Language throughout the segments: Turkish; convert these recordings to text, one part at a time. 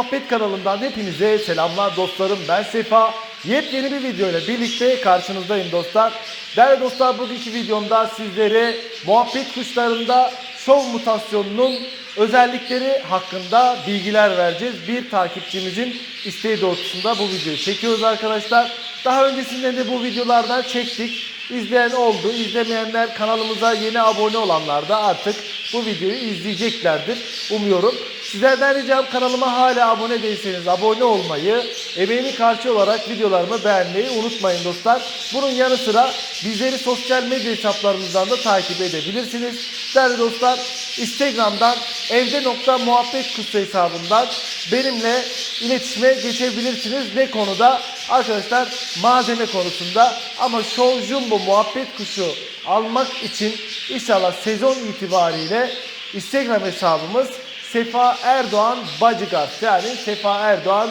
Muhabbet kanalından hepinize selamlar dostlarım. Ben Sefa. Yepyeni bir video ile birlikte karşınızdayım dostlar. Değerli dostlar bugünkü videomda sizlere muhabbet kuşlarında şov mutasyonunun özellikleri hakkında bilgiler vereceğiz. Bir takipçimizin isteği doğrultusunda bu videoyu çekiyoruz arkadaşlar. Daha öncesinde de bu videolardan çektik. İzleyen oldu. İzlemeyenler kanalımıza yeni abone olanlar da artık bu videoyu izleyeceklerdir. Umuyorum. Sizlerden ricam kanalıma hala abone değilseniz abone olmayı, emeğini karşı olarak videolarımı beğenmeyi unutmayın dostlar. Bunun yanı sıra bizleri sosyal medya hesaplarımızdan da takip edebilirsiniz. Değerli dostlar Instagram'dan evde.muhabbet kutsu hesabından benimle iletişime geçebilirsiniz. Ne konuda? Arkadaşlar malzeme konusunda ama Show Jumbo muhabbet kuşu almak için inşallah sezon itibariyle Instagram hesabımız Sefa Erdoğan Bodyguard yani Sefa Erdoğan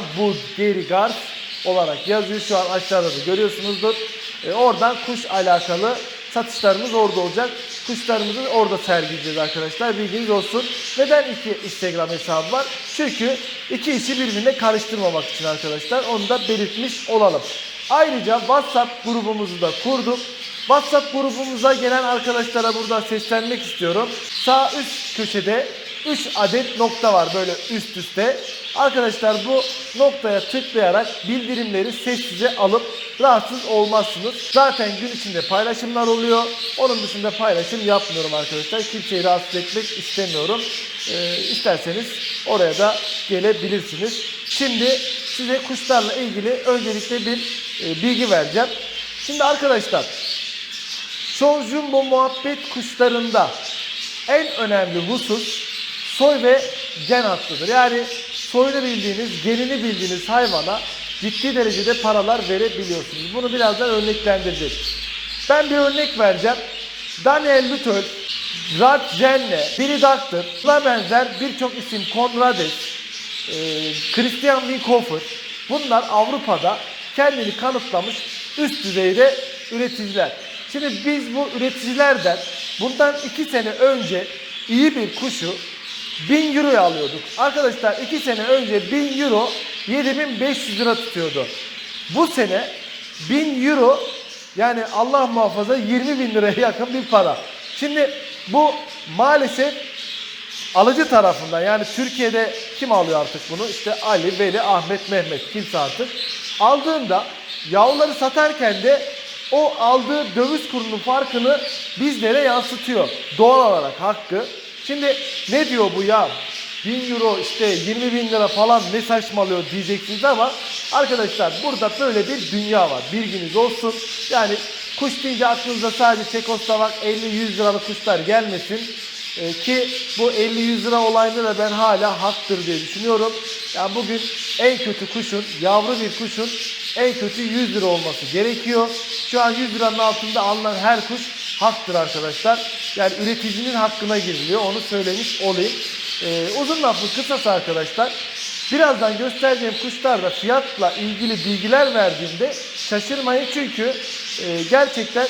Gerigard olarak yazıyor. Şu an aşağıda da görüyorsunuzdur. E, oradan kuş alakalı satışlarımız orada olacak. Kuşlarımızı orada sergileyeceğiz arkadaşlar. Bilginiz olsun. Neden iki Instagram hesabı var? Çünkü iki işi birbirine karıştırmamak için arkadaşlar. Onu da belirtmiş olalım. Ayrıca WhatsApp grubumuzu da kurduk. WhatsApp grubumuza gelen arkadaşlara burada seslenmek istiyorum. Sağ üst köşede 3 adet nokta var böyle üst üste. Arkadaşlar bu noktaya tıklayarak bildirimleri sessize alıp rahatsız olmazsınız. Zaten gün içinde paylaşımlar oluyor. Onun dışında paylaşım yapmıyorum arkadaşlar. Kimseyi rahatsız etmek istemiyorum. Ee, isterseniz oraya da gelebilirsiniz. Şimdi size kuşlarla ilgili öncelikle bir e, bilgi vereceğim. Şimdi arkadaşlar Show Jumbo muhabbet kuşlarında en önemli husus soy ve gen hattıdır. Yani soyunu bildiğiniz, genini bildiğiniz hayvana ciddi derecede paralar verebiliyorsunuz. Bunu birazdan örneklendireceğiz. Ben bir örnek vereceğim. Daniel Lütol, Rad Jenne, Billy Doctor, buna benzer birçok isim Conrades, e, Christian Winkofer bunlar Avrupa'da kendini kanıtlamış üst düzeyde üreticiler. Şimdi biz bu üreticilerden bundan iki sene önce iyi bir kuşu 1000 euroya alıyorduk. Arkadaşlar 2 sene önce 1000 euro 7500 lira tutuyordu. Bu sene 1000 euro yani Allah muhafaza 20 bin liraya yakın bir para. Şimdi bu maalesef alıcı tarafından yani Türkiye'de kim alıyor artık bunu? İşte Ali, Veli, Ahmet, Mehmet kimse artık. Aldığında yavruları satarken de o aldığı döviz kurunun farkını bizlere yansıtıyor. Doğal olarak hakkı. Şimdi ne diyor bu ya? 1000 euro işte 20 bin lira falan ne saçmalıyor diyeceksiniz ama arkadaşlar burada böyle bir dünya var. Bilginiz olsun. Yani kuş deyince aklınıza sadece Çekoslovak 50-100 liralık kuşlar gelmesin. Ee, ki bu 50-100 lira olayında da ben hala haktır diye düşünüyorum. Yani bugün en kötü kuşun, yavru bir kuşun en kötü 100 lira olması gerekiyor. Şu an 100 liranın altında alınan her kuş haktır arkadaşlar. Yani üreticinin hakkına giriliyor. Onu söylemiş olayım. Ee, uzun lafı kısası arkadaşlar. Birazdan göstereceğim kuşlarda fiyatla ilgili bilgiler verdiğimde şaşırmayın çünkü e, gerçekten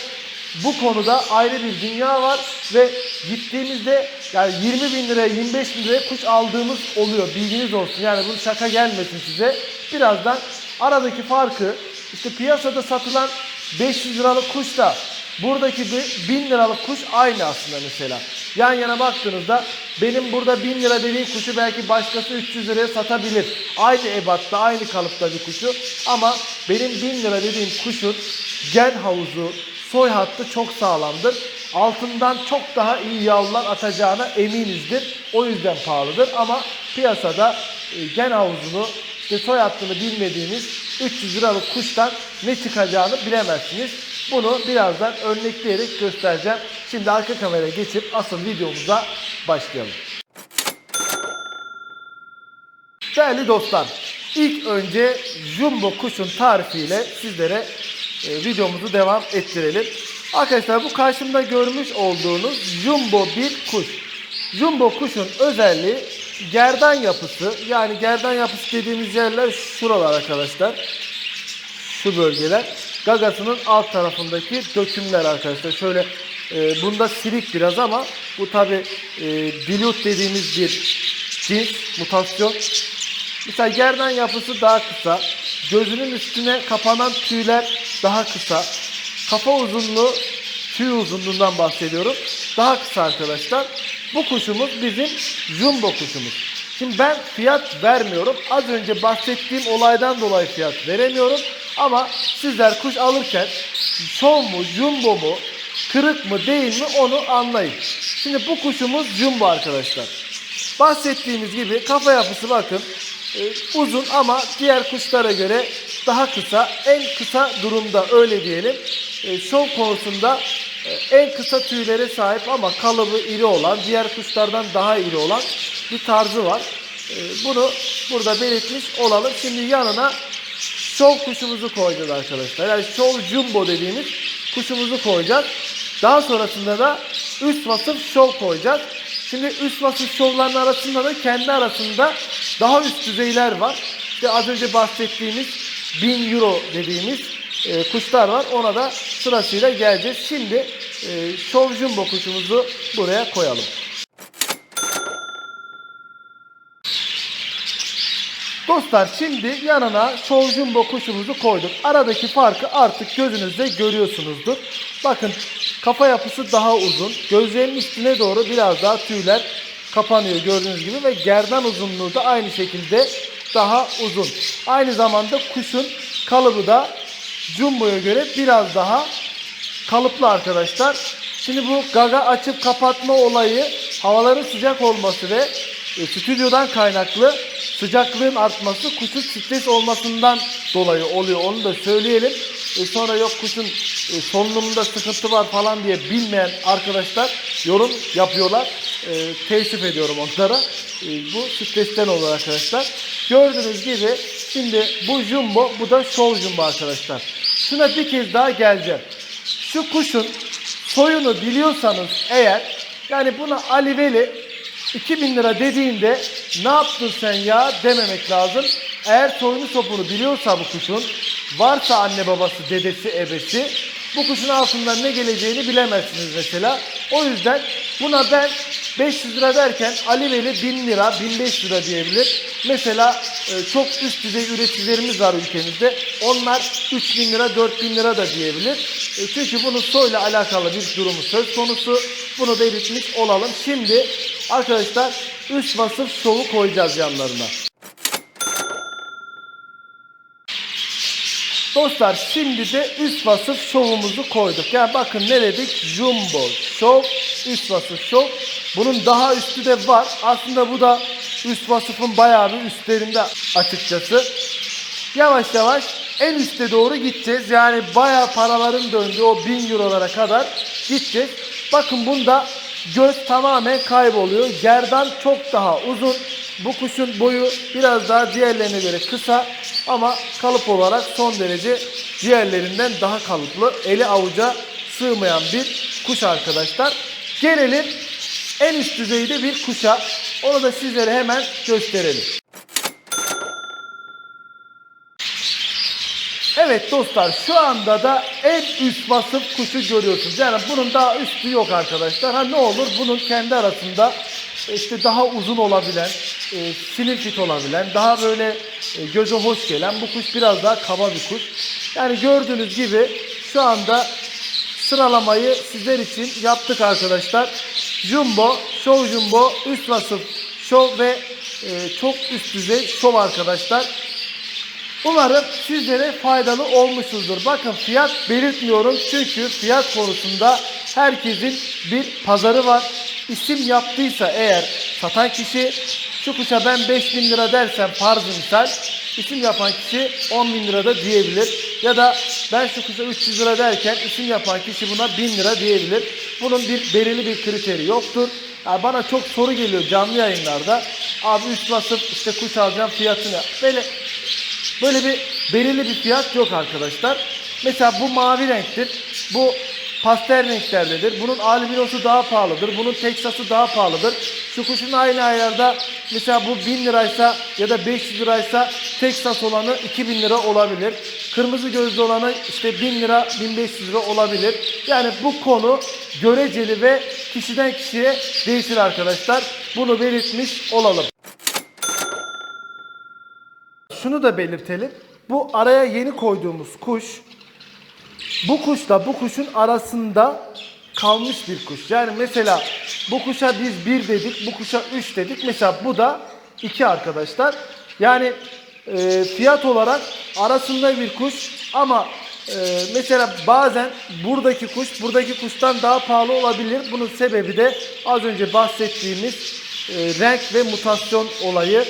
bu konuda ayrı bir dünya var ve gittiğimizde yani 20 bin liraya 25 bin liraya kuş aldığımız oluyor bilginiz olsun yani bu şaka gelmesin size birazdan aradaki farkı işte piyasada satılan 500 liralık kuşla buradaki bir 1000 liralık kuş aynı aslında mesela yan yana baktığınızda benim burada 1000 lira dediğim kuşu belki başkası 300 liraya satabilir aynı ebatta aynı kalıpta bir kuşu ama benim 1000 lira dediğim kuşun gen havuzu soy hattı çok sağlamdır. Altından çok daha iyi yavrular atacağına eminizdir. O yüzden pahalıdır ama piyasada e, gen havuzunu işte soy hattını bilmediğiniz 300 liralık kuştan ne çıkacağını bilemezsiniz. Bunu birazdan örnekleyerek göstereceğim. Şimdi arka kameraya geçip asıl videomuza başlayalım. Değerli dostlar, ilk önce jumbo kuşun tarifiyle sizlere e, videomuzu devam ettirelim. Arkadaşlar bu karşımda görmüş olduğunuz jumbo bir kuş. Jumbo kuşun özelliği gerdan yapısı. Yani gerdan yapısı dediğimiz yerler şuralar arkadaşlar. Şu bölgeler. Gagasının alt tarafındaki dökümler arkadaşlar. Şöyle e, bunda silik biraz ama bu tabi e, dilute dediğimiz bir cins, mutasyon. Mesela gerdan yapısı daha kısa. Gözünün üstüne kapanan tüyler daha kısa. Kafa uzunluğu tüy uzunluğundan bahsediyorum. Daha kısa arkadaşlar. Bu kuşumuz bizim jumbo kuşumuz. Şimdi ben fiyat vermiyorum. Az önce bahsettiğim olaydan dolayı fiyat veremiyorum. Ama sizler kuş alırken şov mu, jumbo mu, kırık mı değil mi onu anlayın. Şimdi bu kuşumuz jumbo arkadaşlar. Bahsettiğimiz gibi kafa yapısı bakın e, uzun ama diğer kuşlara göre daha kısa. En kısa durumda öyle diyelim. E, şov konusunda en kısa tüylere sahip ama kalıbı iri olan, diğer kuşlardan daha iri olan bir tarzı var. E, bunu burada belirtmiş olalım. Şimdi yanına şov kuşumuzu koyacağız arkadaşlar. Yani şov jumbo dediğimiz kuşumuzu koyacağız. Daha sonrasında da üst vasıf şov koyacağız. Şimdi üst vasıf şovların arasında da kendi arasında daha üst düzeyler var. İşte az önce bahsettiğimiz 1000 euro dediğimiz e, kuşlar var. Ona da sırasıyla geleceğiz. Şimdi e, şov jumbo kuşumuzu buraya koyalım. Dostlar şimdi yanına şov jumbo kuşumuzu koyduk. Aradaki farkı artık gözünüzde görüyorsunuzdur. Bakın kafa yapısı daha uzun. Gözlerinin üstüne doğru biraz daha tüyler kapanıyor gördüğünüz gibi ve gerdan uzunluğu da aynı şekilde daha uzun. Aynı zamanda kuşun kalıbı da jumboya göre biraz daha kalıplı arkadaşlar. Şimdi bu gaga açıp kapatma olayı havaların sıcak olması ve e, stüdyodan kaynaklı sıcaklığın artması kuşun stres olmasından dolayı oluyor. Onu da söyleyelim. E, sonra yok kuşun e, solunumunda sıkıntı var falan diye bilmeyen arkadaşlar yorum yapıyorlar. E, teessüf ediyorum onlara. E, bu stresten olur arkadaşlar. Gördüğünüz gibi şimdi bu jumbo bu da show jumbo arkadaşlar. Şuna bir kez daha geleceğim. Şu kuşun soyunu biliyorsanız eğer yani buna Ali Veli 2000 lira dediğinde ne yaptın sen ya dememek lazım. Eğer soyunu sopunu biliyorsa bu kuşun varsa anne babası dedesi ebesi bu kuşun altından ne geleceğini bilemezsiniz mesela. O yüzden buna ben 500 lira derken Ali Veli 1000 lira 1500 lira diyebilir. Mesela e, çok üst düzey üreticilerimiz var ülkemizde. Onlar 3000 lira 4000 lira da diyebilir. E, çünkü bunun soyla alakalı bir durumu söz konusu. Bunu belirtmiş olalım. Şimdi arkadaşlar üst vasıf şovu koyacağız yanlarına. Dostlar şimdi de üst vasıf şovumuzu koyduk. Yani bakın ne dedik? Jumbo şov, üst vasıf şov. Bunun daha üstü de var. Aslında bu da üst vasıfın bayağı bir üstlerinde açıkçası. Yavaş yavaş en üste doğru gideceğiz. Yani bayağı paraların döndüğü o 1000 eurolara kadar gideceğiz. Bakın bunda göz tamamen kayboluyor. Gerdan çok daha uzun. Bu kuşun boyu biraz daha diğerlerine göre kısa ama kalıp olarak son derece diğerlerinden daha kalıplı. Eli avuca sığmayan bir kuş arkadaşlar. Gelelim en üst düzeyde bir kuşa. Onu da sizlere hemen gösterelim. Evet dostlar şu anda da en üst vasıf kuşu görüyorsunuz. Yani bunun daha üstü yok arkadaşlar. Ha ne olur bunun kendi arasında işte daha uzun olabilen, e, slim fit olabilen, daha böyle e, göze hoş gelen bu kuş biraz daha kaba bir kuş. Yani gördüğünüz gibi şu anda sıralamayı sizler için yaptık arkadaşlar. Jumbo, Show Jumbo, üst vasıf Show ve e, çok üst düzey Show arkadaşlar. Umarım sizlere faydalı olmuşuzdur. Bakın fiyat belirtmiyorum çünkü fiyat konusunda herkesin bir pazarı var. İsim yaptıysa eğer satan kişi şu kuşa ben 5000 lira dersem farz misal isim yapan kişi 10 bin lira da diyebilir. Ya da ben şu kuşa 300 lira derken isim yapan kişi buna 1000 lira diyebilir. Bunun bir belirli bir kriteri yoktur. Yani bana çok soru geliyor canlı yayınlarda. Abi üst vasıf işte kuş alacağım fiyatını. Böyle Böyle bir belirli bir fiyat yok arkadaşlar. Mesela bu mavi renktir. Bu pastel renklerdedir. Bunun albinosu daha pahalıdır. Bunun Texas'ı daha pahalıdır. Şu kuşun aynı aylarda mesela bu 1000 liraysa ya da 500 liraysa Texas olanı 2000 lira olabilir. Kırmızı gözlü olanı işte 1000 lira 1500 lira olabilir. Yani bu konu göreceli ve kişiden kişiye değişir arkadaşlar. Bunu belirtmiş olalım. şunu da belirtelim. Bu araya yeni koyduğumuz kuş bu kuşla bu kuşun arasında kalmış bir kuş. Yani mesela bu kuşa biz bir dedik, bu kuşa üç dedik. Mesela bu da iki arkadaşlar. Yani e, fiyat olarak arasında bir kuş ama e, mesela bazen buradaki kuş buradaki kuştan daha pahalı olabilir. Bunun sebebi de az önce bahsettiğimiz e, renk ve mutasyon olayı.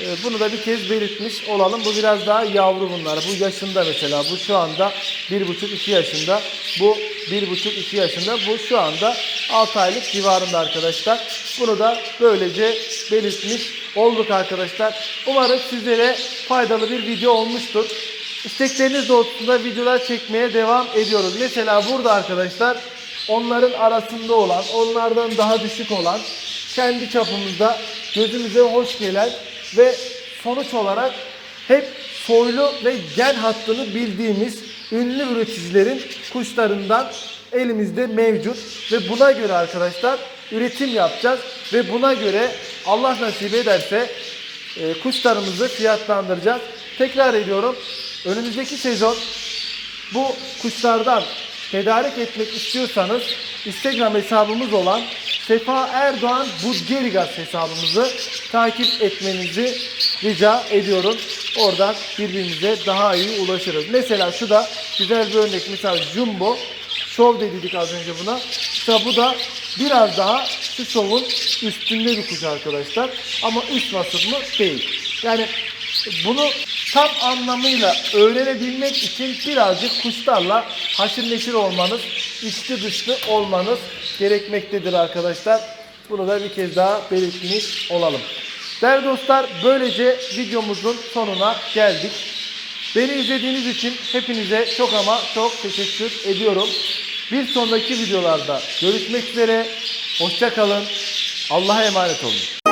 E, bunu da bir kez belirtmiş olalım. Bu biraz daha yavru bunlar. Bu yaşında mesela. Bu şu anda 1,5-2 yaşında. Bu 1,5-2 yaşında. Bu şu anda 6 aylık civarında arkadaşlar. Bunu da böylece belirtmiş olduk arkadaşlar. Umarım sizlere faydalı bir video olmuştur. İstekleriniz doğrultusunda videolar çekmeye devam ediyoruz. Mesela burada arkadaşlar onların arasında olan, onlardan daha düşük olan, kendi çapımızda gözümüze hoş gelen ve sonuç olarak hep soylu ve gen hattını bildiğimiz ünlü üreticilerin kuşlarından elimizde mevcut ve buna göre arkadaşlar üretim yapacağız ve buna göre Allah nasip ederse e, kuşlarımızı fiyatlandıracağız. Tekrar ediyorum. Önümüzdeki sezon bu kuşlardan tedarik etmek istiyorsanız Instagram hesabımız olan Sefa Erdoğan Budgerigas hesabımızı takip etmenizi rica ediyorum. Oradan birbirimize daha iyi ulaşırız. Mesela şu da güzel bir örnek. Mesela Jumbo Şov dedik az önce buna. Mesela bu da biraz daha şu şovun üstünde bir kuş arkadaşlar. Ama üst vasıf mı? Değil. Yani bunu tam anlamıyla öğrenebilmek için birazcık kuşlarla haşır neşir olmanız, içli dışlı olmanız gerekmektedir arkadaşlar. Bunu da bir kez daha belirtmiş olalım. Değerli dostlar böylece videomuzun sonuna geldik. Beni izlediğiniz için hepinize çok ama çok teşekkür ediyorum. Bir sonraki videolarda görüşmek üzere. Hoşça kalın. Allah'a emanet olun.